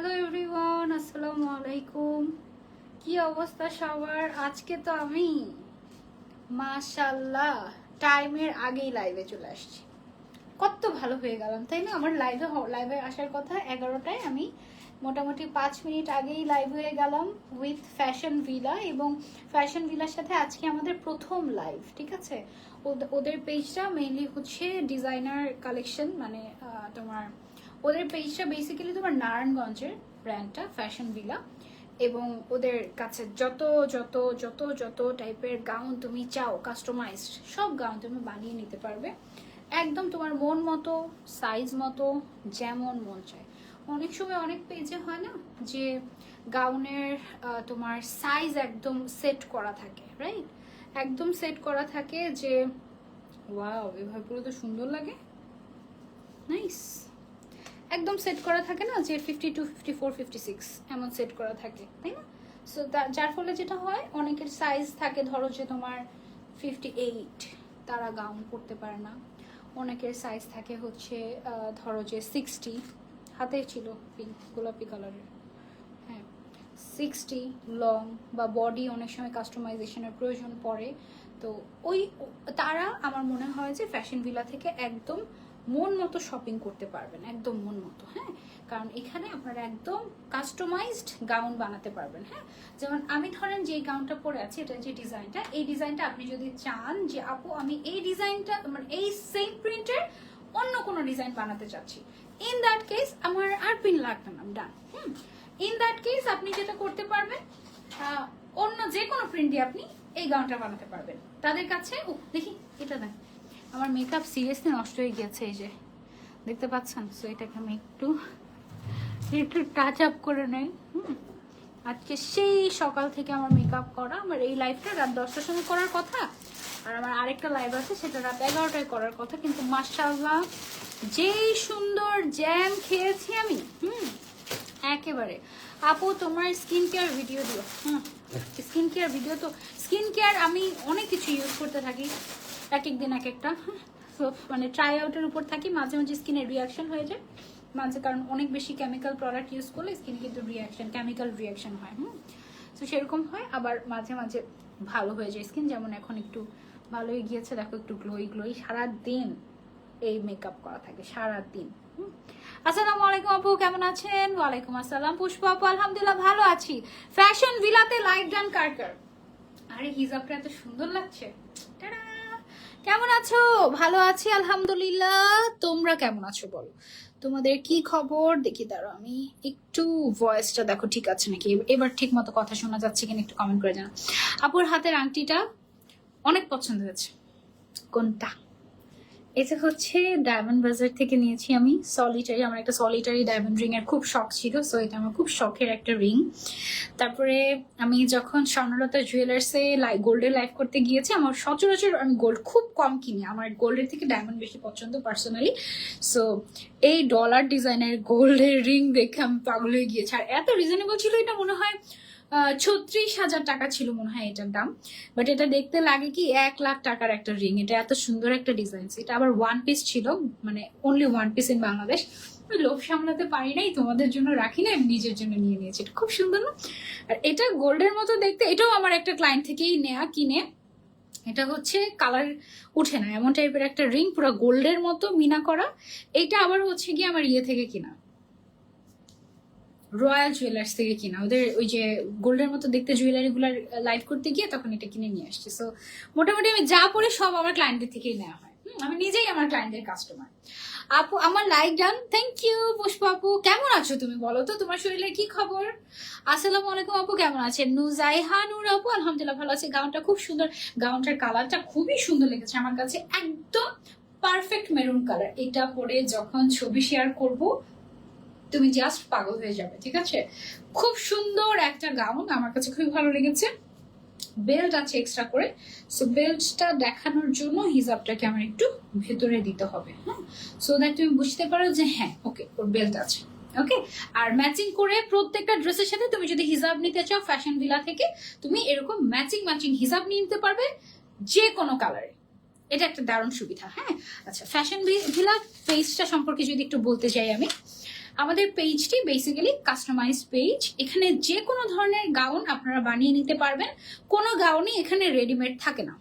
Hello everyone, আসসালামু আলাইকুম। কি অবস্থা সবার? আজকে তো আমি মাশাল্লাহ টাইমের আগেই লাইভে চলে আসছি। কত ভালো হয়ে গেলাম, তাই না? আমার লাইভে লাইভে আসার কথা, এগারোটায় আমি মোটামুটি পাঁচ মিনিট আগেই লাইভ হয়ে গেলাম উইথ ফ্যাশন ভিলা এবং ফ্যাশন ভিলার সাথে আজকে আমাদের প্রথম লাইভ ঠিক আছে? ওদ- ওদের পেজটা মেইনলি হচ্ছে ডিজাইনার কালেকশন মানে তোমার ওদের পেজটা বেসিক্যালি তোমার নারায়ণগঞ্জের ব্র্যান্ডটা ফ্যাশন ভিলা এবং ওদের কাছে যত যত যত যত টাইপের গাউন তুমি চাও কাস্টমাইজড সব গাউন তুমি বানিয়ে নিতে পারবে। একদম তোমার মন মতো সাইজ মতো, যেমন মন চায়। অনেক সময় অনেক পেজে হয় না যে গাউনের তোমার সাইজ একদম সেট করা থাকে রাইট একদম সেট করা থাকে যে ওয়াও এভাবে পুরো তো সুন্দর লাগে। নাইস একদম সেট করা থাকে না যে fifty two fifty four fifty six এমন সেট করা থাকে, তাই না? সো যার ফলে যেটা হয়, অনেকের সাইজ থাকে, ধরো যে তোমার ফিফটি এইট তারা গাউন পরতে পারে না। অনেকের সাইজ থাকে হচ্ছে ধরো যে সিক্সটি হাতে ছিল পিঙ্ক গোলাপি কালারের হ্যাঁ সিক্সটি লং বা বডি অনেক সময় কাস্টমাইজেশনের প্রয়োজন পড়ে। তো ওই, তারা, আমার মনে হয় যে ফ্যাশন ভিলা থেকে একদম মন মতো শপিং করতে পারবেন, একদম মন মতো হ্যাঁ? কারণ এখানে আপনারা একদম কাস্টমাইজড গাউন বানাতে পারবেন হ্যাঁ? যেমন আমি ধরেন যে গাউনটা পরে আছি, এটা যে ডিজাইনটা এই ডিজাইনটা আপনি যদি চান যে, আপু, আমি এই ডিজাইনটা মানে এই সেম প্রিন্টের অন্য কোনো ডিজাইন বানাতে চাচ্ছি। ইন দ্যাট কেস আমার আর পিন লাগবে না done hmm? In that case আপনি যেটা করতে পারবেন অন্য যে কোনো প্রিন্টে আপনি এই গাউনটা বানাতে পারবেন। তাদের কাছে, ও, দেখি, এটা দেখ। আমার মেকআপ সিরিয়াসলি নষ্ট হয়ে গেছে এই যে। দেখতে পাচ্ছেন? সো এটাকে আমি একটু একটু টাচ আপ করে নেই আজকে সেই সকাল থেকে আমার মেকআপ করা আমার এই লাইভটা রাত দশটার সময় করার কথা আর আমার আরেকটা লাইভ আছে সেটা রাত এগারোটায় করার কথা। কিন্তু মার্শাল্লাহ যেই সুন্দর জ্যাম খেয়েছি আমি হুম? একেবারে। আপু তোমার স্কিন কেয়ার ভিডিও দিও হুম? স্কিন কেয়ার ভিডিও তো স্কিন কেয়ার আমি অনেক কিছু ইউজ করতে থাকি। এক এক দিন এক একটা। তো মানে ট্রাই আউটের উপর থাকি, মাঝে মাঝে স্কিনের রিয়াকশন হয়ে যায়। মাঝে কারণ অনেক বেশি কেমিক্যাল প্রোডাক্ট ইউজ করলে স্কিনে কিন্তু রিয়াকশন কেমিক্যাল রিয়াকশন হয়, হুম? তো সেরকম হয়, আবার মাঝে মাঝে ভালো হয়ে যায় স্কিন যেমন এখন একটু ভালো হয়ে গিয়েছে, দেখো একটু গ্লোই গ্লোই সারা দিন এই মেকআপ করা থাকে সারা দিন। আসসালামু আলাইকুম আপু, কেমন আছেন? ওয়ালাইকুম আসসালাম। পুষ্প আপু, আলহামদুলিল্লাহ ভালো আছি। ফ্যাশন ভিলাতে লাইভ ডান কারকার আরে, হিজাবটা এত সুন্দর লাগছে! কেমন আছো? ভালো আছি, আলহামদুলিল্লাহ। তোমরা কেমন আছো বলো? তোমাদের কি খবর? দেখি দাঁড়ো আমি একটু ভয়েসটা দেখো, ঠিক আছে নাকি? এবার ঠিক মতো কথা শোনা যাচ্ছে কিনা একটু কমেন্ট করে জানা আপুর হাতের আংটিটা অনেক পছন্দ হয়েছে। কোনটা? এটা হচ্ছে ডায়মন্ড বাজার থেকে নিয়েছি আমি। সলিটারি আমার একটা সলিটারি ডায়মন্ড রিং এর খুব শখ ছিল সো এটা আমার খুব শখের একটা রিং তারপরে আমি যখন স্বর্ণলতা জুয়েলার্সে গোল্ডে লাইভ করতে গিয়েছি, আমার সচরাচর আমি গোল্ড খুব কম কিনি। আমার গোল্ডের থেকে ডায়মন্ড বেশি পছন্দ পার্সোনালি সো এই ডলার ডিজাইনের গোল্ডের রিং দেখে আমি পাগল হয়ে গিয়েছি। আর এত রিজনেবল ছিল এটা মনে হয় ছত্রিশ হাজার টাকা ছিল মনে হয় এটার দাম। বাট এটা দেখতে লাগে কি, এক লাখ টাকার একটা রিং এটা এত সুন্দর একটা ডিজাইন এটা আবার ওয়ান পিস ছিল মানে only one piece in Bangladesh লোভ সামলাতে পারি নাই, তোমাদের জন্য রাখি না আমি নিজের জন্য নিয়ে নিয়েছি। এটা খুব সুন্দর না? আর এটা গোল্ডের মতো দেখতে, এটাও আমার একটা ক্লায়েন্ট থেকেই নেয়া, কিনে। এটা হচ্ছে কালার উঠে না, এমন টাইপের একটা রিং পুরো গোল্ডের মতো মিনা করা। এটা আবার হচ্ছে কি আমার ইয়ে থেকে কিনা। রয়্যাল জুয়েলার্স থেকে কিনা। ওদের ওই যে গোল্ডের মতো দেখতে জুয়েলারি গুলার লাইভ করতে গিয়ে তখন এটা কিনে নিয়ে আসছে। সো মোটামুটি আমি যা পরে সব আমার ক্লায়েন্টদের থেকেই নেওয়া হয়। আমি নিজেই আমার ক্লায়েন্টদের কাস্টমার আপু, আমার like done thank you Pushpa আপু। কেমন আছো তুমি? বলো তো, তোমার শরীরের কি খবর? আসসালামু আলাইকুম আপু, কেমন আছেন? নুজাইহা, নূর আপু, আলহামদুলিল্লাহ ভালো আছে। গাউনটা খুব সুন্দর। গাউনটার কালারটা খুবই সুন্দর লেগেছে আমার কাছে। একদম পারফেক্ট মেরুন কালার এটা পরে যখন ছবি শেয়ার করব তুমি জাস্ট পাগল হয়ে যাবে, ঠিক আছে? খুব সুন্দর একটা গাউন আমার কাছে খুবই ভালো লেগেছে। বেল্ট আছে এক্সট্রা করে। সো বেল্টটা দেখানোর জন্য হিজাবটাকে আমার একটু ভেতরে দিতে হবে হ্যাঁ? সো দ্যাট তুমি বুঝতে পারো যে হ্যাঁ ওকে ওর বেল্ট আছে ওকে আর ম্যাচিং করে প্রত্যেকটা ড্রেসের সাথে তুমি যদি হিজাব নিতে চাও ফ্যাশন ভিলা থেকে, তুমি এরকম ম্যাচিং ম্যাচিং হিজাব নিয়ে নিতে পারবে যে কোনো কালারে এটা একটা দারুণ সুবিধা হ্যাঁ? আচ্ছা ফ্যাশন ভিলা ফেসটা সম্পর্কে যদি একটু বলতে চাই আমি। আমাদের পেজটি বেসিক্যালি কাস্টমাইজ পেজ এখানে যে কোনো ধরনের গাউন আপনারা বানিয়ে নিতে পারবেন। কোনো গাউনই এখানে রেডিমেড থাকে না।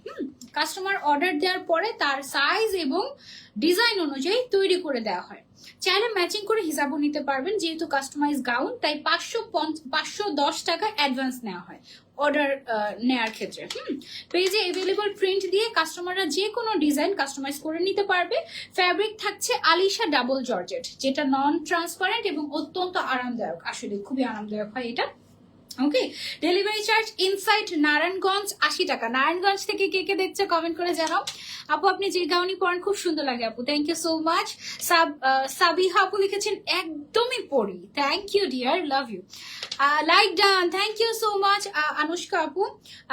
কাস্টমার অর্ডার দেওয়ার পরে তার সাইজ এবং ডিজাইন অনুযায়ী তৈরি করে দেওয়া হয়। চাইলে ম্যাচিং করে হিসাবও নিতে পারবেন, যেহেতু কাস্টমাইজ গাউন তাই পাঁচশো পাঁচশো দশ টাকা অ্যাডভান্স নেওয়া হয় অর্ডার নেওয়ার ক্ষেত্রে। হুম যে এভেলেবল প্রিন্ট দিয়ে কাস্টমাররা যে কোনো ডিজাইন কাস্টমাইজ করে নিতে পারবে। ফ্যাব্রিক থাকছে আলিশা ডাবল জর্জেট যেটা নন ট্রান্সপারেন্ট এবং অত্যন্ত আরামদায়ক। আসলে খুবই আরামদায়ক হয় এটা। Okay delivery charge inside Narayanganj আশি টাকা। নারায়ণগঞ্জ থেকে কে কে দেখছে কমেন্ট করে জানাও। আপু, আপনি যে গাউনি পড়েন, খুব সুন্দর লাগে আপু। Thank you so much Sabiha আপু লিখেছেন, একদমই পড়ি। Thank you dear love you like done thank you so much Anushka আপু।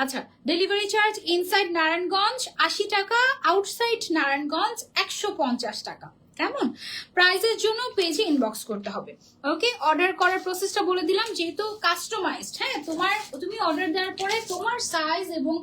আচ্ছা ডেলিভারি চার্জ ইনসাইড নারায়ণগঞ্জ আশি টাকা। আউটসাইড নারায়ণগঞ্জ একশো পঞ্চাশ টাকা। কেমন? প্রাইজের জন্য পেজে ইনবক্স করতে হবে। ওকে অর্ডার করার প্রসেসটা বলে দিলাম, যেহেতু কাস্টমাইজড হ্যাঁ? তোমার, তুমি অর্ডার দেওয়ার পরে তোমার সাইজ এবং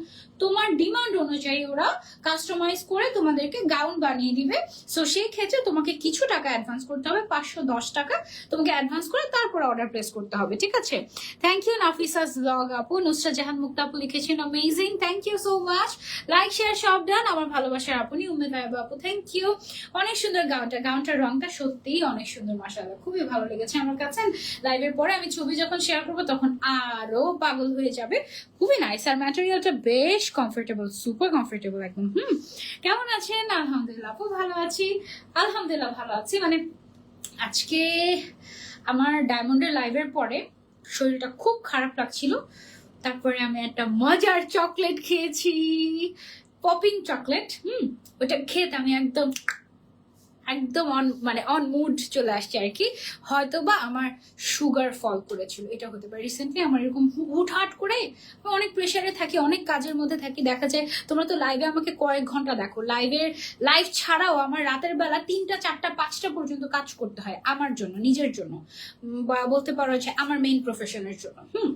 তোমার ডিমান্ড অনুযায়ী ওরা কাস্টমাইজ করে তোমাদেরকে গাউন বানিয়ে দিবে। সো সেই ক্ষেত্রে তোমাকে কিছু টাকা অ্যাডভান্স করতে হবে, পাঁচশো দশ টাকা তোমাকে অ্যাডভান্স করে তারপর অর্ডার প্লেস করতে হবে, ঠিক আছে? থ্যাংক ইউ নাফিসাস ব্লগ আপু। নুসরা জাহান মুক্তা আপু লিখেছেন amazing thank you so much like share সব ডান আমার ভালোবাসার আপনি উমেদ আপু থ্যাংক ইউ অনেক সুন্দর গাউনটা গাউনটার রংটা সত্যিই অনেক সুন্দর মাসাল্লাহ খুবই ভালো লেগেছে আমার কাছে। লাইভের পরে আমি ছবি যখন শেয়ার করব, তখন আরও পাগল হয়ে যাবে। খুবই নাইস আর ম্যাটেরিয়ালটা বেশ কমফোর্টেবল সুপার কমফোর্টেবল একদম, হুম। কেমন আছেন? আলহামদুলিল্লাহ আপু ভালো আছি। আলহামদুলিল্লাহ ভালো আছি। মানে আজকে আমার ডায়মন্ডের লাইভের পরে শরীরটা খুব খারাপ লাগছিল। তারপরে আমি একটা মজার চকলেট খেয়েছি। Popping chocolate hmm. ওটা খেতে আমি একদম একদম অন মানে অন মুড চলে আসছে আর কি। হয়তো বা আমার সুগার ফল করেছিল, এটা হতে পারে। রিসেন্টলি আমার এরকম হুটহাট করে অনেক প্রেশারে থাকি, অনেক কাজের মধ্যে থাকি। দেখা যায় তোমরা তো লাইভে আমাকে কয়েক ঘণ্টা দেখো। লাইভের লাইভ ছাড়াও আমার রাতের বেলা তিনটা, চারটা, পাঁচটা পর্যন্ত কাজ করতে হয় আমার জন্য, নিজের জন্য। বা বলতে পারো যে আমার মেইন প্রফেশনের জন্য। হুম,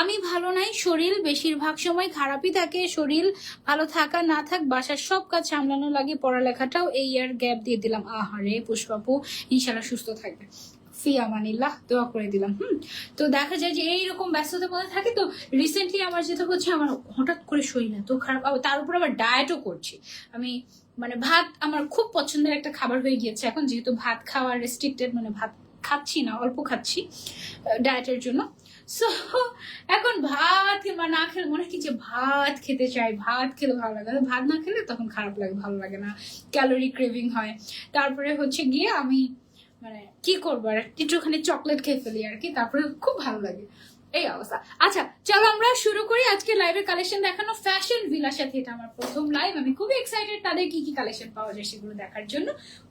আমি ভালো নাই, শরীর বেশিরভাগ সময় খারাপই থাকে। শরীর ভালো থাকা না থাক, বাসার সব কাজ সামলানো লাগে, পড়ালেখাটাও এই ইয়ার গ্যাপ দিয়ে দিলাম। আহারে, পুষ্পাপু ইনশাল্লাহ সুস্থ থাকবে। ফি আমানিল্লাহ, দোয়া করে দিলাম, হুম? তো দেখা যায় যে এইরকম ব্যস্ততার মধ্যে থাকে তো রিসেন্টলি আমার যেটা হচ্ছে আমার হঠাৎ করে শরীর এত খারাপ তার উপর আবার ডায়েটও করছি। আমি মানে ভাত আমার খুব পছন্দের একটা খাবার হয়ে গিয়েছে, এখন যেহেতু ভাত খাওয়া রেস্ট্রিক্টেড মানে ভাত খাচ্ছি না, অল্প খাচ্ছি ডায়েটের জন্য। সো এখন ভাত কিংবা না খেলে মনে হয় কি যে ভাত খেতে চাই, ভাত খেলে ভালো লাগে ভাত না খেলে তখন খারাপ লাগে, ভালো লাগে না। ক্যালোরি ক্রেভিং হয়। তারপরে হচ্ছে গিয়ে আমি মানে কি করব আর একটুখানি চকলেট খেয়ে ফেলি আর কি, তারপরে খুব ভালো লাগে। এই অবস্থা। আচ্ছা চলো আমরা শুরু করি আজকে লাইভের কালেকশন দেখানো ফ্যাশন ভিলার সাথে। এটা আমার প্রথম লাইভ আমি খুবই এক্সাইটেড তাদের কি কি কালেকশন পাওয়া যায় সেগুলো দেখার জন্য।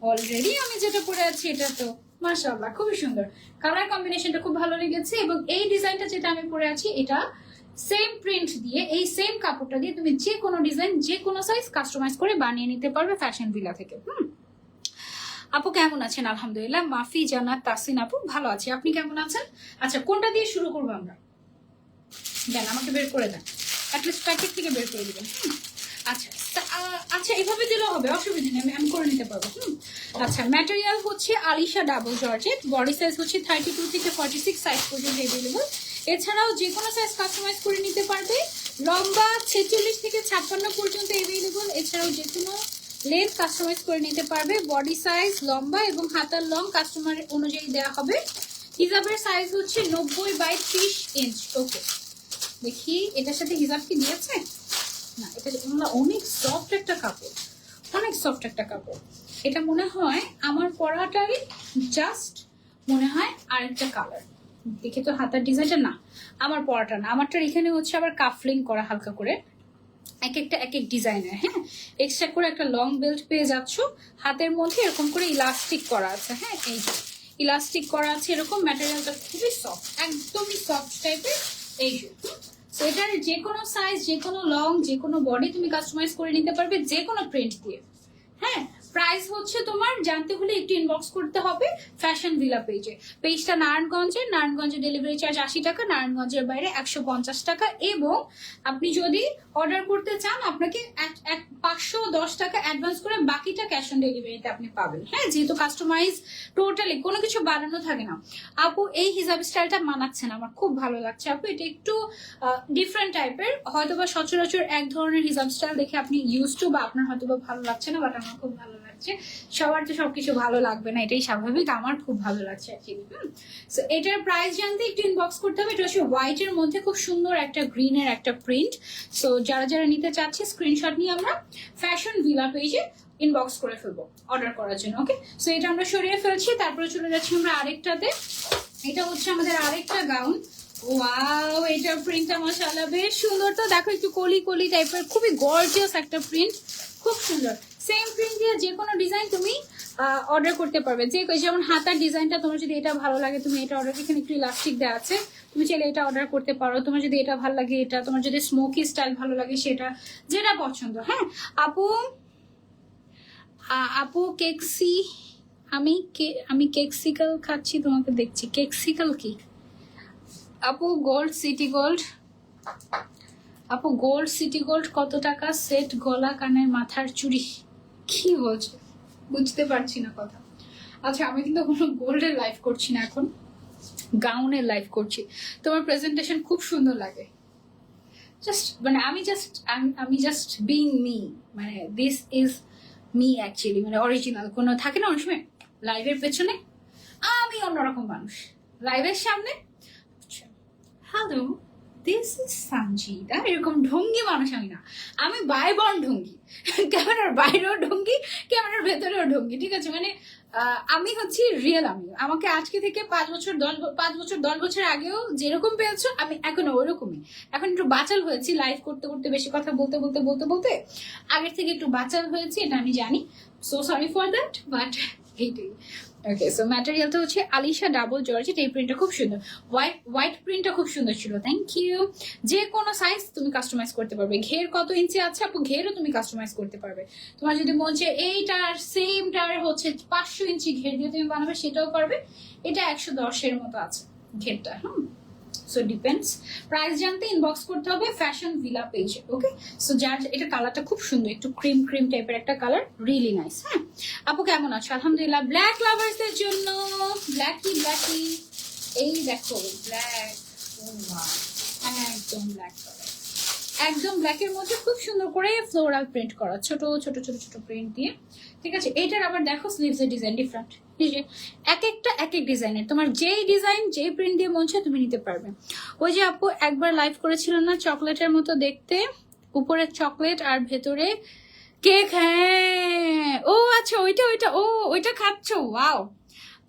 অলরেডি আমি যেটা পরে আছি, এটা তো মাশাআল্লাহ, খুবই সুন্দর। কালার কম্বিনেশনটা খুব ভালো লেগেছে এবং এই ডিজাইনটা যেটা আমি পরে আছি, এটা সেম প্রিন্ট দিয়ে, এই সেম কাপড়টা দিয়ে তুমি যে কোনো ডিজাইন যে কোনো সাইজ কাস্টমাইজ করে বানিয়ে নিতে পারবে ফ্যাশন ভিলা থেকে। হুম। আপু কেমন আছেন? আলহামদুলিল্লাহ, মাফি জানাত তাসিন আপু, ভালো আছে। আপনি কেমন আছেন? আচ্ছা কোনটা দিয়ে শুরু করব আমরা? দেন, আমাকে বের করে দেন। অ্যাটলিস্ট প্যাকেট থেকে বের করে দেবেন। আচ্ছা আচ্ছা এভাবে দিলেও হবে, অসুবিধা নেই, আমি করে নিতে পারব, হুম? আচ্ছা ম্যাটেরিয়াল হচ্ছে Alisha double georgette body size হচ্ছে থার্টি টু থেকে ফর্টি সিক্স সাইজ পর্যন্ত অ্যাভেলেবল এছাড়াও যে কোনো সাইজ কাস্টমাইজ করে নিতে পারবে। লম্বা ছেচল্লিশ থেকে ছাপ্পান্ন পর্যন্ত অ্যাভেলেবল এছাড়াও যে কোনো লেন্থ কাস্টমাইজ করে নিতে পারবে। বডি সাইজ লম্বা এবং হাতার লং কাস্টমার অনুযায়ী দেওয়া হবে। হিজাবের সাইজ হচ্ছে নব্বই বাই ত্রিশ ইঞ্চ ওকে দেখি, এটার সাথে হিজাব কি দিয়েছে? না এটা না, অনেক সফট একটা কাপড় অনেক সফট একটা কাপড়। এটা মনে হয় আমার পরাটারই জাস্ট মনে হয় আরেকটা কালার দেখে তো হাতার ডিজাইনটা না আমার পরাটা না। আমারটার এখানে হচ্ছে আবার কাফলিং করা হালকা করে এক একটা এক এক ডিজাইনের হ্যাঁ? এক্সট্রা করে একটা লং বেল্ট পেয়ে যাচ্ছ হাতের মধ্যে এরকম করে ইলাস্টিক করা আছে হ্যাঁ? এই ইলাস্টিক করা আছে এরকম ম্যাটেরিয়ালটা খুবই সফট একদমই সফট টাইপের এই So, এটার যে কোনো সাইজ যে কোনো লং যে কোনো বডি তুমি কাস্টমাইজ করে নিতে পারবে যে কোনো প্রিন্ট দিয়ে। হ্যাঁ? প্রাইস হচ্ছে তোমার, জানতে হলে একটু ইনবক্স করতে হবে ফ্যাশন ভিলা পেজে পেজটা নারায়ণগঞ্জের নারায়ণগঞ্জের ডেলিভারি চার্জ আশি টাকা, নারায়ণগঞ্জের বাইরে একশো পঞ্চাশ টাকা এবং আপনি যদি অর্ডার করতে চান, আপনাকে এক- পাঁচশো দশ টাকা অ্যাডভান্স করে বাকিটা ক্যাশ অন ডেলিভারিতে আপনি পাবেন। হ্যাঁ যেহেতু কাস্টমাইজ টোটালি কোনো কিছু বাড়ানো থাকে না। আপু, এই হিসাব স্টাইলটা মানাচ্ছে না, আমার খুব ভালো লাগছে। আপু, এটা একটু ডিফারেন্ট টাইপের হয়তো বা সচরাচর এক ধরনের হিসাব স্টাইল দেখে আপনি ইউজ টু বা আপনার হয়তো বা ভালো লাগছে না বাট আমার খুব ভালো লাগছে। সবার তো সবকিছু ভালো লাগবে না, এটাই স্বাভাবিক। আমার খুব ভালো লাগছে অ্যাকচুয়ালি হুম। সো এটার প্রাইস জানতে একটু ইনবক্স করতে হবে। এটা হচ্ছে হোয়াইটের মধ্যে খুব সুন্দর একটা গ্রিনের একটা প্রিন্ট সো যারা যারা নিতে চাচ্ছে স্ক্রিনশট নিয়ে আমরা ফ্যাশন ভিলা পেজে ইনবক্স করে ফেলব অর্ডার করার জন্য ওকে সো এটা আমরা সরিয়ে ফেলছি। তারপরে চলে যাচ্ছি আমরা আরেকটাতে। এটা হচ্ছে আমাদের আরেকটা গাউন ওয়াও এটার প্রিন্টটা মাশাআল্লাহ বেশ সুন্দর। তো দেখো একটু কলি কলি টাইপের খুবই গর্জিয়াস একটা প্রিন্ট খুব সুন্দর। সেম প্রিন্ট দিয়ে যে কোনো ডিজাইন তুমি অর্ডার করতে পারবে। যে যেমন হাতার ডিজাইনটা তোমার যদি এটা ভালো লাগে, তুমি এটা অর্ডার এখানে একটু ইলাস্টিক দেওয়া আছে, তুমি চাইলে এটা অর্ডার করতে পারো। তোমার যদি এটা ভালো লাগে, এটা, তোমার যদি স্মোকি স্টাইল ভালো লাগে, সেটা, যেটা পছন্দ হ্যাঁ? আপু আপু কেকসি আমি আমি কেকসিকাল খাচ্ছি, তোমাকে দেখছি। কেকসিকাল কি? আপু গোল্ড সিটি গোল্ড আপু গোল্ড সিটি গোল্ড কত টাকা? সেট গলা, কানের মাথার চুড়ি। কি বলছো বুঝতে পারছি না কথা। আচ্ছা আমি কিন্তু কোনো গোল্ডের লাইফ করছি না এখন। গাউনের লাইফ করছি। তোমার প্রেজেন্টেশন খুব সুন্দর লাগে। জাস্ট মানে আমি জাস্ট আমি জাস্ট বিং মি মানে দিস ইজ মি অ্যাকচুয়ালি মানে অরিজিনাল কোনো থাকে না অনেক সময় লাইভের পেছনে? আমি অন্যরকম মানুষ। লাইভের সামনে? হ্যালো দিস ইজ সঞ্জিদা এরকম ঢঙ্গি মানুষ আমি না। আমি বাইবন ঢঙ্গি। ক্যামেরার বাইরেও ঢঙ্গি, ক্যামেরার ভেতরেও ঢঙ্গি, ঠিক আছে? মানে আমি হচ্ছি রিয়েল আমি। আমাকে আজকে থেকে পাঁচ বছর, দশ পাঁচ বছর, দশ বছর আগেও যেরকম পেয়েছ, আমি এখনও ওরকমই। এখন একটু বাচাল হয়েছি লাইভ করতে করতে, বেশি কথা বলতে বলতে বলতে বলতে। আগের থেকে একটু বাচাল হয়েছি, এটা আমি জানি। So sorry for that but এইটাই। ওকে সো ম্যাটেরিয়ালটা হচ্ছে আলিশা ডাবল জর্জেট এই প্রিন্টটা খুব সুন্দর। হোয়াইট হোয়াইট প্রিন্টটা খুব সুন্দর ছিল থ্যাংক ইউ যে কোনো সাইজ তুমি কাস্টমাইজ করতে পারবে। ঘের কত ইঞ্চি আছে আপু? ঘেরও তুমি কাস্টমাইজ করতে পারবে। তোমার যদি মন চায় এইটার সেমটার হচ্ছে পাঁচশো ইঞ্চি ঘের দিয়ে তুমি বানাবে, সেটাও পারবে। এটা একশো দশের মতো আছে ঘেরটা, হুম? সো ডিপেন্ডস প্রাইস জানতে ইনবক্স করতে হবে ফ্যাশন ভিলা পেজে ওকে সো যার এটা কালারটা খুব সুন্দর, একটু ক্রিম ক্রিম টাইপের একটা কালার রিয়েলি নাইস হ্যাঁ? আপু, কেমন আছো? আলহামদুলিল্লাহ ব্ল্যাক লাভার্সদের জন্য ব্ল্যাকি ব্ল্যাকি এই দেখো ব্ল্যাক একদম ব্ল্যাক একদম ব্ল্যাকের মধ্যে খুব সুন্দর করে ফ্লোরাল প্রিন্ট করা, ছোট ছোট ছোট ছোট প্রিন্ট দিয়ে। ঠিক আছে? এইটার আবার দেখো স্লিভস এর ডিজাইন ডিফারেন্ট এক একটা এক এক ডিজাইনের তোমার যেই ডিজাইন যেই প্রিন্ট দিয়ে মন তুমি নিতে পারবে। ওই যে আপু, একবার লাইভ করেছিল না চকলেটের মতো দেখতে? উপরে চকলেট আর ভেতরে কেক হ্যাঁ। ও আচ্ছা ওইটা ওইটা, ও, ওইটা খাচ্ছ? ওয়াও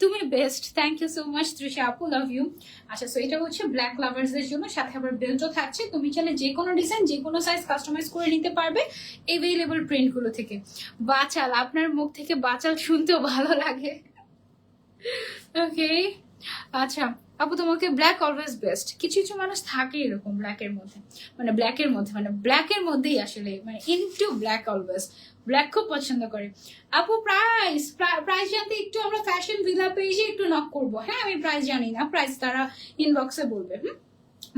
তুমি best thank you so much Trisha আপু লাভ ইউ আচ্ছা সো এটা হচ্ছে ব্ল্যাক লাভার্সদের জন্য। সাথে আবার বেল্টও থাকছে। তুমি চাইলে যে কোনো ডিজাইন যে কোনো সাইজ কাস্টমাইজ করে নিতে পারবে এভেলেবল প্রিন্টগুলো থেকে। বাচাল, আপনার মুখ থেকে বাচাল শুনতেও ভালো লাগে। ওকে আচ্ছা আপু তোমাকে ব্ল্যাক অলওয়েজ বেস্ট কিছু কিছু মানুষ থাকে এরকম ব্ল্যাকের মধ্যে। মানে ব্ল্যাকের মধ্যে মানে ব্ল্যাকের মধ্যেই আসলে মানে ইনটু ব্ল্যাক অলওয়েজ ব্ল্যাক খুব পছন্দ করে। আপু প্রাইস প্রাইস জানতে একটু আমরা ফ্যাশন ভিলা পেজে একটু নক করব। হ্যাঁ আমি প্রাইস জানি না প্রাইস তারা ইনবক্সে বলবে, হুম?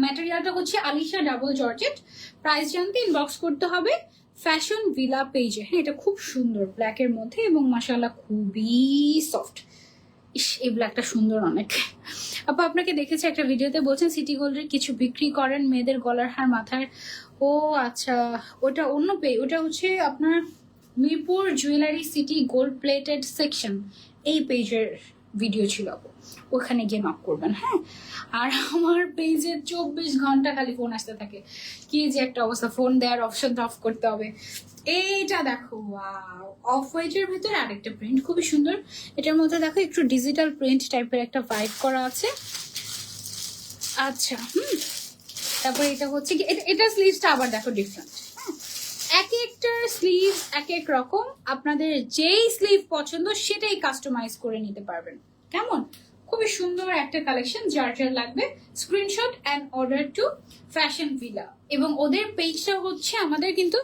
ম্যাটেরিয়ালটা হচ্ছে আলিশা ডাবল জর্জেট প্রাইস জানতে ইনবক্স করতে হবে ফ্যাশন ভিলা পেজে হ্যাঁ এটা খুব সুন্দর ব্ল্যাকের মধ্যে এবং মাসাল্লাহ খুবই সফট ইস এই ব্ল্যাকটা সুন্দর অনেক। আপু, আপনাকে দেখেছি একটা ভিডিওতে বলছেন সিটি গোল্ডের কিছু বিক্রি করেন মেয়েদের গলার হার মাথার ও আচ্ছা ওটা অন্য পে, ওটা হচ্ছে আপনার Mirpur jewellery city gold plated section. এই পেজের ভিডিও ছিল আপু। ওখানে গিয়ে নক করবেন হ্যাঁ? আর আমার পেজের চব্বিশ ঘণ্টা খালি ফোন আসতে থাকে। কি যে একটা অবস্থা ফোন দেওয়ার অপশন অফ করতে হবে। এইটা দেখো অফ হোয়াইটের ভিতরে আরেকটা প্রিন্ট খুবই সুন্দর। এটার মধ্যে দেখো একটু ডিজিটাল প্রিন্ট টাইপের একটা ভাইব করা আছে। আচ্ছা হুম। তারপরে এটা হচ্ছে কি, এটা- স্লিভসটা আবার দেখো ডিফারেন্ট এক একটার স্লিভ এক এক রকম। আপনাদের যেই স্লিভ পছন্দ, সেটাই কাস্টমাইজ করে নিতে পারবেন। কেমন? খুবই সুন্দর একটা কালেকশন যার যার লাগবে screenshot and order to fashion villa এবং ওদের পেজটা হচ্ছে আমাদের কিন্তু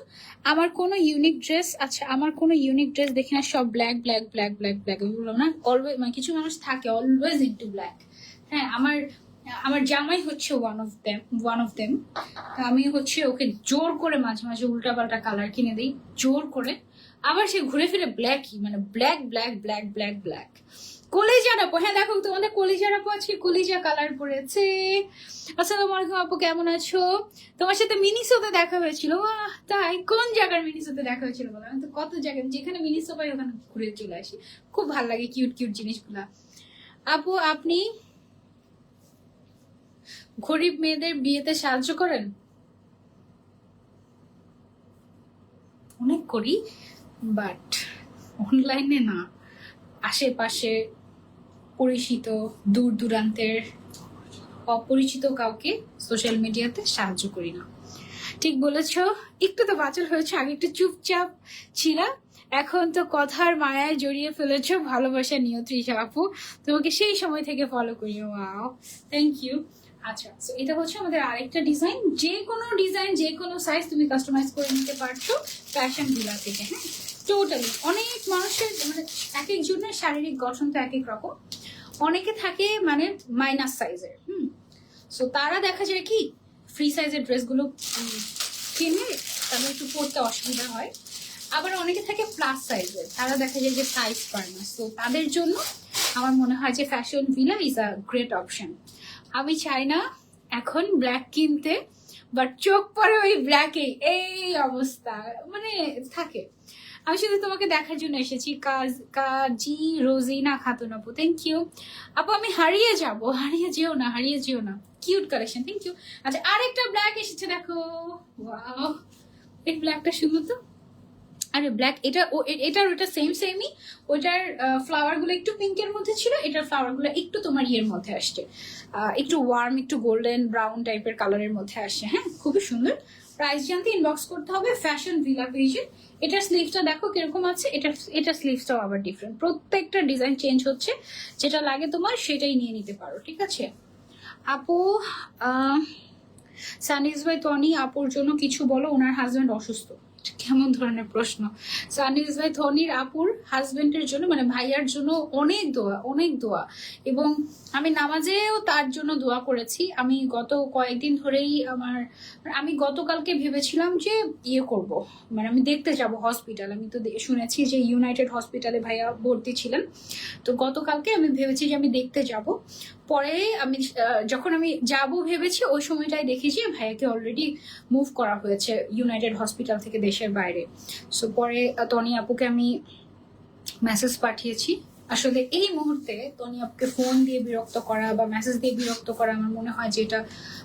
আমার কোনো ইউনিক ড্রেস আচ্ছা আমার কোনো ইউনিক ড্রেস দেখি না, সব black black black black black ওইগুলো না অলওয়েজ মানে কিছু মানুষ থাকে অলওয়েজ ইন্টু ব্ল্যাক হ্যাঁ আমার আমার জামাই হচ্ছে one of them one of them আমি হচ্ছে ওকে জোর করে মাঝে মাঝে উল্টাপাল্টা কালার কিনে দিই, জোর করে। আবার সে ঘুরে ফিরে ব্ল্যাকই মানে black black black black black কলিজার আপু হ্যাঁ দেখো, তোমাদের কলিজার আপু আজকে কলিজা কালার পরেছে আসসালামু আলাইকুম আপু, কেমন আছো? তোমার সাথে মিনিসোতে দেখা হয়েছিল। তাই? কোন জায়গার মিনিসোতে দেখা হয়েছিল বলো? আমি তো কত জায়গায়, যেখানে মিনিসো পাই ওখানে ঘুরে চলে আসি। খুব ভালো লাগে কিউট কিউট জিনিসগুলা। আপু, আপনি গরিব মেয়েদের বিয়েতে সাহায্য করেন? অনেক করি বাট অনলাইনে না। আশেপাশে পরিচিত দূর দূরান্তের অপরিচিত কাউকে সোশ্যাল মিডিয়াতে সাহায্য করি না। ঠিক বলেছ, একটু তো বাচাল হয়েছে, আগে একটু চুপচাপ ছিল এখন তো কথার মায়ায় জড়িয়ে ফেলেছো ভালোবাসা নিয়ে তৃষা আপু তোমাকে সেই সময় থেকে ফলো করি ওয়াও থ্যাংক ইউ আচ্ছা so এটা হচ্ছে আমাদের আরেকটা ডিজাইন যে কোনো ডিজাইন যে কোনো সাইজ তুমি কাস্টমাইজ করে নিতে পারছ ফ্যাশন ভিলা থেকে হ্যাঁ? টোটালি অনেক মানুষের মানে এক একজনের শারীরিক গঠন তো এক এক রকম। অনেকে থাকে মানে মাইনাস সাইজের হুম? সো তারা দেখা যায় কি ফ্রি সাইজের ড্রেসগুলো কিনে তাদের একটু পরতে অসুবিধা হয়। আবার অনেকে থাকে প্লাস সাইজের তারা দেখা যায় যে সাইজ পায় না সো তাদের জন্য আমার মনে হয় যে fashion villa is a great option আমি চাই না এখন ব্ল্যাক কিনতে বাট চোখ পরে ওই ব্ল্যাকে এই অবস্থা। মানে থাকে। আমি শুধু তোমাকে দেখার জন্য এসেছি। কাজ কাজি রোজিনা খাতুন আপু। থ্যাংক ইউ আপু, আমি হারিয়ে যাব। হারিয়ে যেও না, হারিয়ে যেও না। কিউট কালেকশন থ্যাংক ইউ আচ্ছা আরেকটা ব্ল্যাক এসেছে, দেখো। এই ব্ল্যাকটা সুন্দর তো? আরে ব্ল্যাক এটা ও এটার ওটা সেম সেমই ওটার ফ্লাওয়ারগুলো একটু পিঙ্কের মধ্যে ছিল, এটার ফ্লাওয়ারগুলো একটু তোমার ইয়ের মধ্যে আসছে। একটু ওয়ার্ম একটু গোল্ডেন ব্রাউন টাইপের কালারের মধ্যে আসছে হ্যাঁ? খুবই সুন্দর। প্রাইস জানতে ইনবক্স করতে হবে ফ্যাশন ভিলা ভিজন এটার স্লিভসটা দেখো কীরকম আছে, এটা এটা স্লিভসটাও আবার ডিফারেন্ট প্রত্যেকটা ডিজাইন চেঞ্জ হচ্ছে, যেটা লাগে তোমার সেটাই নিয়ে নিতে পারো, ঠিক আছে? আপু সানিজ ভাই টনি আপুর জন্য কিছু বলো, ওনার হাজব্যান্ড অসুস্থ। কেমন ধরনের প্রশ্ন? সানিস ভাই, ধনির আপুর হাজবেন্ডের জন্য মানে ভাইয়ার জন্য অনেক দোয়া অনেক দোয়া। এবং আমি নামাজেও তার জন্য দোয়া করেছি। আমি গত কয়েকদিন ধরেই আমার আমি গতকালকে ভেবেছিলাম যে ইয়ে করব। মানে আমি দেখতে যাব হসপিটাল আমি তো শুনেছি যে ইউনাইটেড হসপিটালে ভাইয়া ভর্তি ছিলেন। তো গতকালকে আমি ভেবেছি যে আমি দেখতে যাব। পরে আমি যখন আমি যাব ভেবেছি, ওই সময়টাই দেখেছি ভাইয়াকে অলরেডি মুভ করা হয়েছে ইউনাইটেড হসপিটাল থেকে দেশের বাইরে। সো পরে তনি আপুকে আমি মেসেজ পাঠিয়েছি। আসলে এই মুহূর্তে তনি আপুকে ফোন দিয়ে বিরক্ত করা বা মেসেজ দিয়ে বিরক্ত করা আমার মনে হয় যে এটা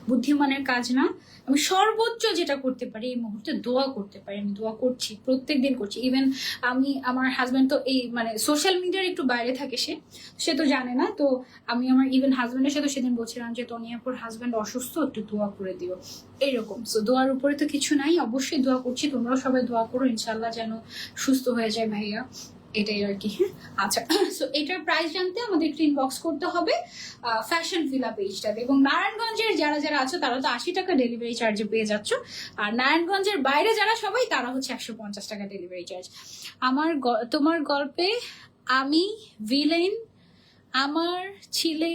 বুদ্ধিমানের কাজ না। আমি সর্বোচ্চ যেটা করতে পারি এই মুহূর্তে দোয়া করতে পারি। আমি দোয়া করছি, প্রত্যেক দিন করছি। ইভেন আমি, আমার হাজব্যান্ড তো এই মানে সোশ্যাল মিডিয়ার একটু বাইরে থাকে সে সে তো জানে না। তো আমি আমার ইভেন হাজব্যান্ডের সাথে সেদিন বলছিলাম যে তনিয়াপুর হাজব্যান্ড অসুস্থ, একটু দোয়া করে দিও। এইরকম সো দোয়ার উপরে তো কিছু নাই। অবশ্যই দোয়া করছি। তোমরাও সবাই দোয়া করো। ইনশাল্লাহ যেন সুস্থ হয়ে যায় ভাইয়া। এটাই আর কি হ্যাঁ? আচ্ছা সো এটার প্রাইস জানতে আমাদের একটু ইনবক্স করতে হবে ফ্যাশন ভিলা পেজটাতে এবং নারায়ণগঞ্জের যারা যারা আছো, তারা তো আশি টাকা ডেলিভারি চার্জে পেয়ে যাচ্ছ। আর নারায়ণগঞ্জের বাইরে যারা সবাই, তারা হচ্ছে একশো পঞ্চাশ টাকা ডেলিভারি চার্জ আমার তোমার গল্পে আমি ভিলেন আমার ছিলে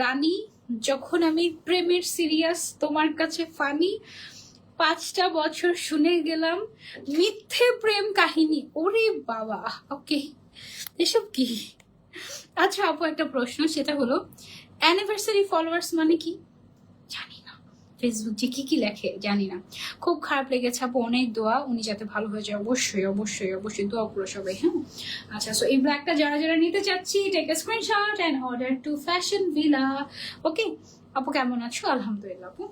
রানী, যখন আমি প্রেমের সিরিয়াস তোমার কাছে ফানি পাঁচটা বছর শুনে গেলাম, মিথ্যে প্রেম কাহিনী। ওরে বাবা, ওকে, এসব কি? আচ্ছা আপু, একটা প্রশ্ন, সেটা হলো অ্যানিভার্সারি ফলোয়ার্স মানে কি? জানি না। ফেসবুক যে কি কি লেখে, জানি না। খুব খারাপ লেগেছে আপু, অনেক দোয়া, উনি যাতে ভালো হয়ে যায়, অবশ্যই অবশ্যই অবশ্যই দোয়া করো সবাই হ্যাঁ? আচ্ছা সো এই ব্ল্যাকটা যারা যারা নিতে চাচ্ছি take a screenshot and order to fashion villa okay আপু, কেমন আছো? আলহামদুলিল্লাহ, আপু।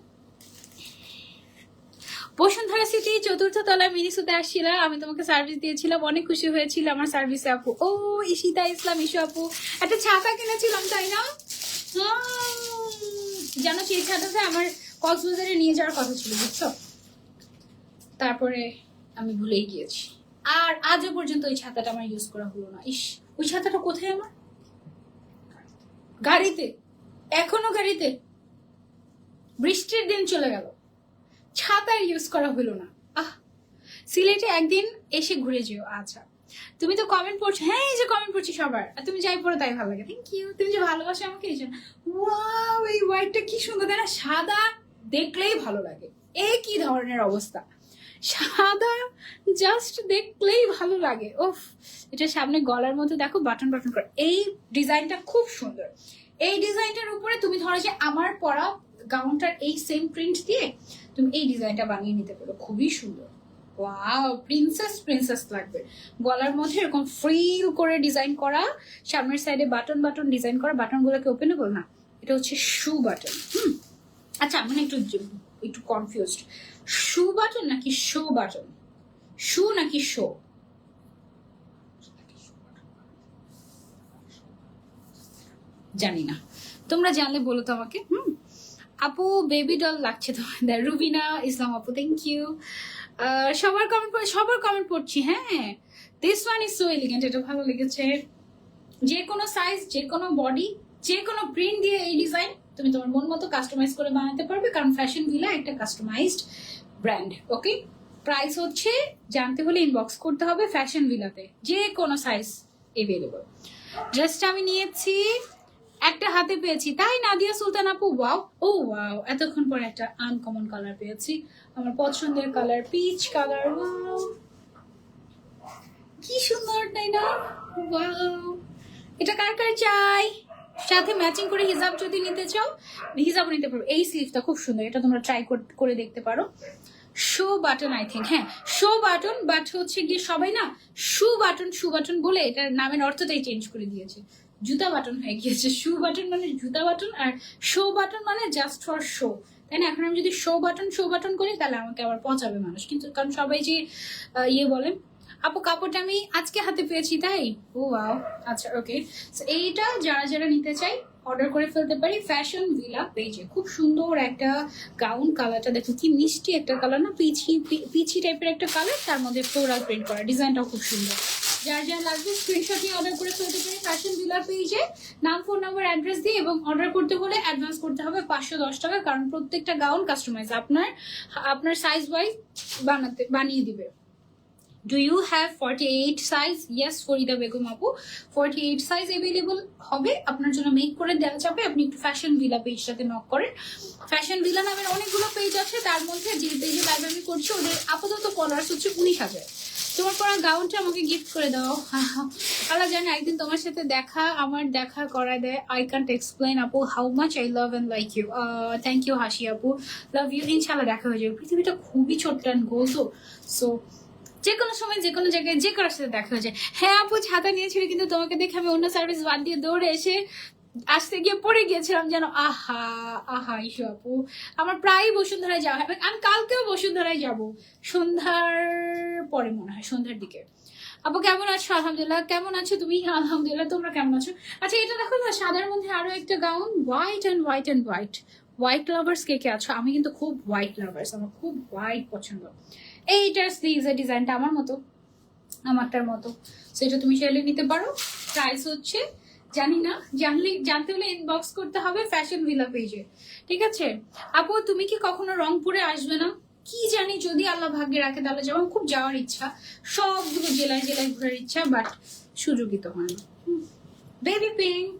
বসুন্ধরা সিটি চতুর্থ তলায় মিনিসুতে আসছিলাম আমি তোমাকে সার্ভিস দিয়েছিলাম, অনেক খুশি হয়েছিল আমার সার্ভিসে আপু। ও ইশিতা ইসলাম ইসু আপু। একটা ছাতা কিনেছিলাম, তাই না? জানো সেই ছাতাটা আমার কক্সবাজারে নিয়ে যাওয়ার কথা ছিল, বুঝছ? তারপরে আমি ভুলেই গিয়েছি। আর আজও পর্যন্ত ওই ছাতাটা আমার ইউজ করা হলো না। ইস, ওই ছাতাটা কোথায় আমার? গাড়িতে। এখনও গাড়িতে। বৃষ্টির দিন চলে গেল। ছাতার ইউজ করা হলো না। আহ, সিলেটে একদিন এসে ঘুরে যেও আচ্ছা। তুমি তো কমেন্ট পড়ছো হ্যাঁ এই যে কমেন্ট পড়ছি সবার। আর তুমি যাই পড়ো, তাই ভালো লাগে। থ্যাংক ইউ তুমি যে ভালোবাসো আমাকে, এই জন্য। ওয়াও এই হোয়াইটটা কি সুন্দর। তাই না? সাদা দেখলেই ভালো লাগে। এ কি ধরনের অবস্থা। সাদা জাস্ট দেখলেই ভালো লাগে। ওফ এটা সামনে গলার মধ্যে দেখো বাটন বাটন করে। এই ডিজাইনটা খুব সুন্দর। এই ডিজাইনটার উপরে তুমি ধরো যে আমার পরা গাউনটার এই সেম প্রিন্ট দিয়ে তুমি এই ডিজাইনটা বানিয়ে নিতে পারো। খুবই সুন্দর। ওয়াও প্রিন্সেস প্রিন্সেস লাগবে। গলার মধ্যে এরকম ফ্রিল করে ডিজাইন করা, সামনের সাইডে বাটন বাটন ডিজাইন করা বাটনগুলোকে ওপেনেবল না, এটা হচ্ছে শু বাটন হুম। আচ্ছা আমি একটু একটু কনফিউজড শু বাটন নাকি শো বাটন শু নাকি শো জানি না। তোমরা জানলে বলো তো আমাকে, হুম। আপু বেবি ডল লাগছে তোমাদের। রুবিনা, ইসলাম আপু থ্যাংক ইউ সবার কমেন্ট সবার কমেন্ট পড়ছি হ্যাঁ। This one is so elegant এটা ভালো লেগেছে। যে কোনো সাইজ যে কোনো বডি যে কোনো প্রিন্ট দিয়ে এই ডিজাইন তুমি তোমার মন মতো কাস্টমাইজ করে বানাতে পারবে, কারণ ফ্যাশন ভিলা একটা কাস্টমাইজড ব্র্যান্ড ওকে প্রাইস হচ্ছে, জানতে হলে ইনবক্স করতে হবে ফ্যাশন ভিলাতে যে কোনো সাইজ এভেলেবল ড্রেসটা আমি নিয়েছি একটা হাতে পেয়েছি। তাই নাদিয়া সুলতান আপু, ওয়াও, ও ওয়াও, এতক্ষণ পরে একটা আনকমন কালার পেয়েছি। আমার পছন্দের কালার পিচ কালার কি সুন্দর, তাই না? এটা কার কার চাই? সাথে ম্যাচিং করে হিজাব যদি নিতে চাও, হিজাবও নিতে পারো। এই স্লিভটা খুব সুন্দর, এটা তোমরা ট্রাই করে দেখতে পারো। শো বাটন আই থিঙ্ক হ্যাঁ শো বাটন বাট হচ্ছে গিয়ে সবাই না শু বাটন শু বাটন বলে এটার নামের অর্থটাই চেঞ্জ করে দিয়েছে। জুতা বাটন হয়ে গিয়েছে। শু বাটন মানে জুতা বাটন আর শো বাটন মানে জাস্ট ফর শো তাই না? এখন আমি যদি শো বাটন শো বাটন করি, তাহলে আমাকে আবার পচাবে মানুষ। কিন্তু কারণ সবাই যে ইয়ে বলে, আপু, কাপড়টা আমি আজকে হাতে পেয়েছি, তাই? ও ওয়াও আচ্ছা ওকে এইটা যারা যারা নিতে চাই অর্ডার করে ফেলতে পারি ফ্যাশন ভিলা পেজে খুব সুন্দর একটা গাউন কালারটা দেখো কি মিষ্টি একটা কালার না? পিছি পিছি টাইপের একটা কালার তার মধ্যে ফ্লোরাল প্রিন্ট করা। ডিজাইনটাও খুব সুন্দর। যার যা লাগবে স্ক্রিনশট নিয়ে অর্ডার করে ফেলতে পারি। ফ্যাশন ভিলা পেজে নাম ফোন নাম্বার অ্যাড্রেস দিয়ে এবং অর্ডার করতে হলে অ্যাডভান্স করতে হবে পাঁচশো দশ টাকা, কারণ প্রত্যেকটা গাউন কাস্টমাইজ আপনার আপনার সাইজ ওয়াইজ বানাতে, বানিয়ে দিবে। Have forty eight size yes Farida Begum আপু ফর্টি এইট সাইজ অ্যাভেলেবল হবে। আপনার জন্য মেক করে দেওয়া যাবে। আপনি একটু ফ্যাশন ভিলা পেজটাতে নক করেন। ফ্যাশন ভিলা নামের অনেকগুলো পেজ আছে। তার মধ্যে যে পেজে লাইভ করছি, ওদের আপাতত ফলোয়ার্স হচ্ছে উনিশ হাজার। তোমার পরা গাউনটা আমাকে গিফট করে দাও। আল্লাহ জানে একদিন তোমার সাথে দেখা, আমার দেখা করা দেয়। আই কান্ট এক্সপ্লেন আপু how much I love and like you thank you Hasi আপু। লাভ ইউ ইনশাল্লাহ দেখা হয়ে যাবে। পৃথিবীটা খুবই ছোট্ট অ্যান্ড গোল তো সো যে কোনো সময় যে কোনো জায়গায় যে কারোর সাথে দেখা হয়ে যায়। হ্যাঁ আপু, ছাতা নিয়েছিল কিন্তু তোমাকে দেখে আমি অন্য সার্ভিস বাদ দিয়ে দৌড়ে এসে আসতে গিয়ে পড়ে গিয়েছিলাম যেন, আহা আহা ইসু আপু, আমার প্রায় বসুন্ধরায় যাওয়া হয়। আমি কালকেও বসুন্ধরায় যাব। সন্ধ্যার পরে মনে হয়, সন্ধ্যার দিকে। আপু, কেমন আছো? আলহামদুলিল্লাহ, কেমন আছো তুমি? আলহামদুলিল্লাহ, তোমরা কেমন আছো? আচ্ছা এটা দেখো না, সাদার মধ্যে আরও একটা gown, white and white and white. White lovers কে কে আছো? আমি কিন্তু খুব হোয়াইট লাভার্স, আমার খুব হোয়াইট পছন্দ। এইটার স্লিভসের ডিজাইনটা আমার মতো, আমারটার মতো। সেটা তুমি চাইলে নিতে পারো। প্রাইস হচ্ছে জানি না, জানলে, জানতে হলে ইনবক্স করতে হবে ফ্যাশন ভিলা পেজে ঠিক আছে? আপু, তুমি কি কখনো রংপুরে আসবে না? কি জানি যদি আল্লাহ ভাগ্যে রাখে তাহলে যেমন খুব যাওয়ার ইচ্ছা। সবগুলো জেলায় জেলায় ঘোরার ইচ্ছা বাট সুযোগই তো হয় না। বেবি পিঙ্ক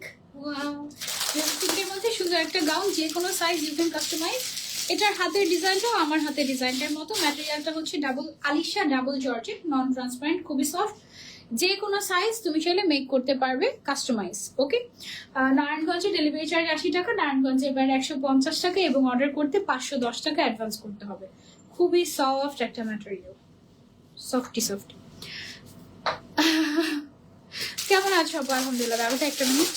পিঙ্কের মধ্যে শুধু একটা গাউন যে কোনো সাইজ ইউ ক্যান কাস্টমাইজ এটার হাতের ডিজাইনটাও আমার হাতের ডিজাইনটার মতো। ম্যাটেরিয়ালটা হচ্ছে double Alisha double georgette non transparent খুবই সফট যে কোনো সাইজ তুমি চাইলে মেক করতে পারবে কাস্টমাইজ ওকে নারায়ণগঞ্জে ডেলিভারি চার্জ আশি টাকা, নারায়ণগঞ্জে এবার একশো পঞ্চাশ টাকা এবং অর্ডার করতে পাঁচশো দশ টাকা অ্যাডভান্স করতে হবে। খুবই সফট একটা ম্যাটেরিয়াল সফটি সফটি কেমন আছো আপু? আলহামদুলিল্লাহ ব্যাপারটা একটা মিনিট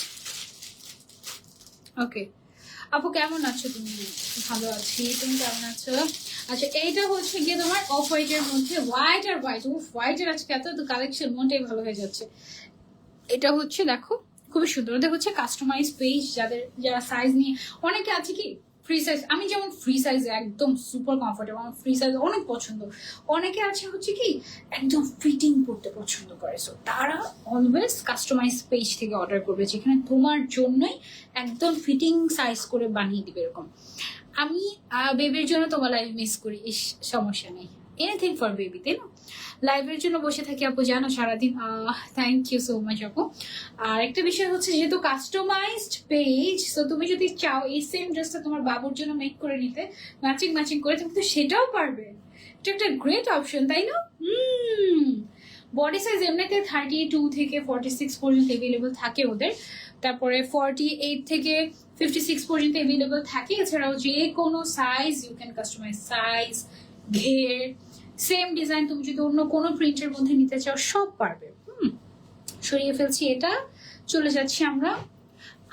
ওকে আপু, কেমন আছো তুমি? ভালো আছি, তুমি কেমন আছো? আচ্ছা এইটা হচ্ছে গিয়ে তোমার অফ হোয়াইটের মধ্যে হোয়াইট আর হোয়াইট উফ হোয়াইটের আজকে এত কালেকশন মনটাই ভালো হয়ে যাচ্ছে। এটা হচ্ছে, দেখো, খুবই সুন্দর। ওদের হচ্ছে কাস্টমাইজ পেজ যাদের, যারা সাইজ নিয়ে, অনেকে আছে কি ফ্রি সাইজ আমি যেমন ফ্রি সাইজ একদম সুপার কমফোর্টেবল আমার ফ্রি সাইজ অনেক পছন্দ। অনেকে আছে হচ্ছে কি, একদম ফিটিং পড়তে পছন্দ করে। সো তারা অলওয়েজ কাস্টমাইজ পেজ থেকে অর্ডার করবে, যেখানে তোমার জন্যই একদম ফিটিং সাইজ করে বানিয়ে দিবে এরকম। আমি বেবির জন্য তোমার লাইভ মিস করি, ইস, সমস্যা নেই। এনিথিং ফর বেবি তাই না? লাইভের জন্য বসে থাকি, আপু, জানো, সারাদিন। থ্যাংক ইউ সো মাচ আপু। আর একটা বিষয় হচ্ছে, যেহেতু কাস্টমাইজড পেজ তো তুমি যদি চাও, এই সেম ড্রেসটা তোমার বাবুর জন্য মেক করে নিতে ম্যাচিং ম্যাচিং করে, তুমি তো সেটাও পারবে। এটা একটা গ্রেট অপশন তাই না? হুম। বডি সাইজ এমনিতে থার্টি টু থেকে ফর্টি সিক্স পর্যন্ত অ্যাভেলেবল থাকে ওদের। তারপরে ফর্টি এইট থেকে ফিফটি সিক্স পর্যন্ত অ্যাভেলেবল থাকে। এছাড়াও যে কোনো size you can customise size ঘের সেম ডিজাইন তুমি যদি অন্য কোনো প্রিন্টের মধ্যে নিতে চাও, সব পারবে। হুম, সরিয়ে ফেলছি এটা। চলে যাচ্ছি আমরা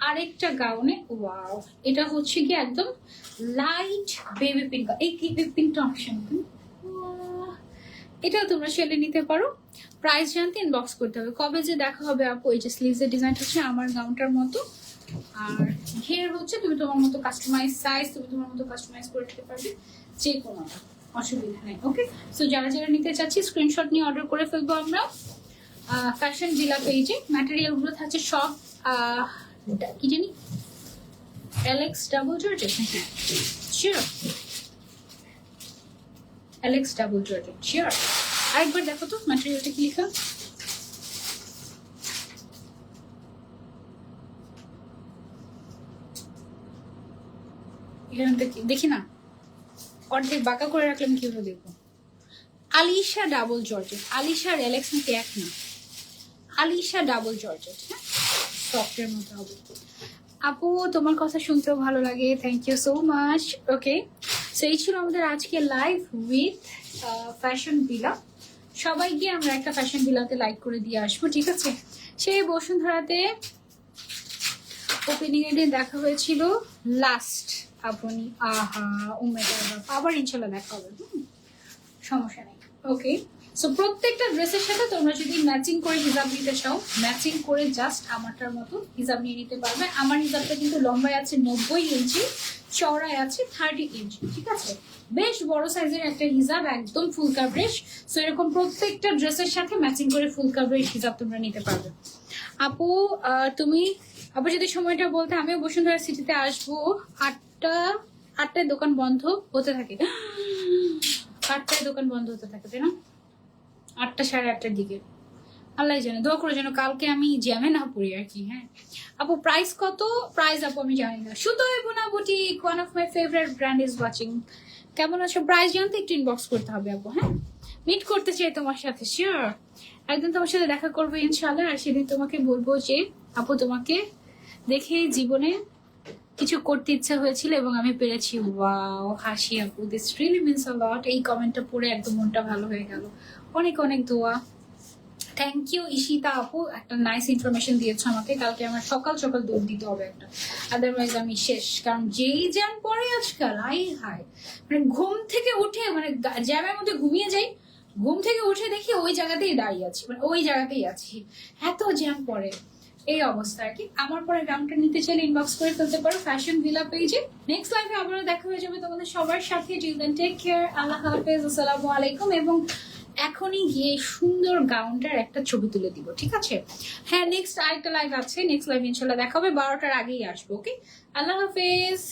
আরেকটা গাউনে ওয়াও এটা হচ্ছে কি একদম লাইট বেবি পিঙ্ক এই বেবি পিঙ্কটা অপশন এটাও তোমরা সেলে নিতে পারো। প্রাইস জানতে ইনবক্স করতে হবে। কবে যে দেখা হবে আপু, এই যে স্লিভসের ডিজাইনটা হচ্ছে আমার গাউনটার মতো। আর ঘের হচ্ছে তুমি তোমার মতো কাস্টমাইজ সাইজ তুমি তোমার মতো কাস্টমাইজ করে নিতে পারবে যে কোনো অসুবিধা নেই ওকে সো যারা যারা নিতে চাচ্ছি স্ক্রিনশট নিয়ে অর্ডার করে ফেলব আমরা। ফ্যাশন জিলা পেজে ম্যাটেরিয়ালগুলো থাকছে সব কি জানি? অ্যালেক্স ডাবল জর্জেট হ্যাঁ sure Alex double georgette sure আরেকবার দেখো তো ম্যাটেরিয়ালটা কি লেখা? এখানে দেখি- না? অর্ধেক বাঁকা করে রাখলাম, কীভাবে দেখব? আলিশা ডাবল জর্জেট আলিশা আর অ্যালেক্স নাকি এক না? আলিশা ডাবল জর্জেট হ্যাঁ? সফটের মতো হবে। আপু, তোমার কথা শুনতেও ভালো লাগে। Thank you so much okay so এই ছিল আমাদের আজকে লাইভ উইথ ফ্যাশন বিলা সবাই গিয়ে আমরা একটা ফ্যাশন বিলাতে লাইক করে দিয়ে আসব, ঠিক আছে? সেই বসুন্ধরাতে ওপেনিং এ দেখা হয়েছিল লাস্ট আপনি। আহা উমেদ আবার ইনশাল্লাহ দেখা হবে? সমস্যা নেই। ওকে সো প্রত্যেকটা ড্রেসের সাথে তোমরা যদি ম্যাচিং করে হিজাব নিতে চাও ম্যাচিং করে জাস্ট আমারটার মতো হিজাব নিয়ে নিতে পারবে। আমার হিজাবটা কিন্তু লম্বায় আছে নব্বই ইঞ্চি, চওড়ায় আছে থার্টি ইঞ্চি, ঠিক আছে? বেশ বড় সাইজের একটা হিজাব একদম ফুল কাভারেজ সো এরকম প্রত্যেকটা ড্রেসের সাথে ম্যাচিং করে ফুল কাভারেজ হিজাব তোমরা নিতে পারবে। আপু তুমি আপু যদি সময়টা বলতে আমিও বসুন্ধরা সিটিতে আসব। আটটা, আটটায় দোকান বন্ধ হতে থাকে। আটটায় দোকান বন্ধ হতে থাকে, তাই না? আটটা সাড়ে আটটার দিকে। আল্লাহ জানে দোয়া করে যেন কালকে আমি জ্যামে না পড়ি আর কি হ্যাঁ। আপু প্রাইস কত? প্রাইস আপু, আমি জানি না। সুতোয় বোনা boutique one of my favourite brand is watching কেমন আছো? প্রাইস জানতে একটু ইনবক্স করতে হবে আপু হ্যাঁ? মিট করতে চাই তোমার সাথে শিওর একদিন তোমার সাথে দেখা করব ইনশাল্লাহ আর সেদিন তোমাকে বলব যে, আপু, তোমাকে দেখে জীবনে কিছু করতে ইচ্ছা হয়েছিল এবং আমি পেরেছি, ওয়াও, হাসি আপু this really means a lot এই কমেন্টটা পড়ে একদম মনটা ভালো হয়ে গেল। অনেক অনেক দোয়া। থ্যাংক ইউ ঈশিতা আপু, একটা নাইস ইনফরমেশন দিয়েছ আমাকে। কালকে আমার সকাল সকাল দৌড় দিতে হবে একটা। আদারওয়াইজ আমি শেষ। কারণ যেই জ্যাম পড়ে আজকাল আই হাই মানে ঘুম থেকে উঠে মানে জ্যামের মধ্যে ঘুমিয়ে যাই, ঘুম থেকে উঠে দেখি ওই জায়গাতেই দাঁড়িয়ে আছি। মানে ওই জায়গাতেই আছি। এত জ্যাম পড়ে। এই অবস্থা আর কি। আমার পরে গাউনটা নিতে চাইলে ইনবক্স করে ফেলতে পারো ফ্যাশন ভিলা পেজে নেক্সট লাইফে আবারও দেখা হয়ে যাবে তোমাদের সবার সাথে। জিলদান টেক কেয়ার আল্লাহ হাফেজ, আসসালামু আলাইকুম এবং এখনই গিয়ে সুন্দর গাউনটার একটা ছবি তুলে দিব, ঠিক আছে? হ্যাঁ নেক্সট আরেকটা লাইভ আছে। নেক্সট লাইভ ইনশাল্লাহ দেখা হবে। বারোটার আগেই আসব ওকে আল্লাহ হাফেজ।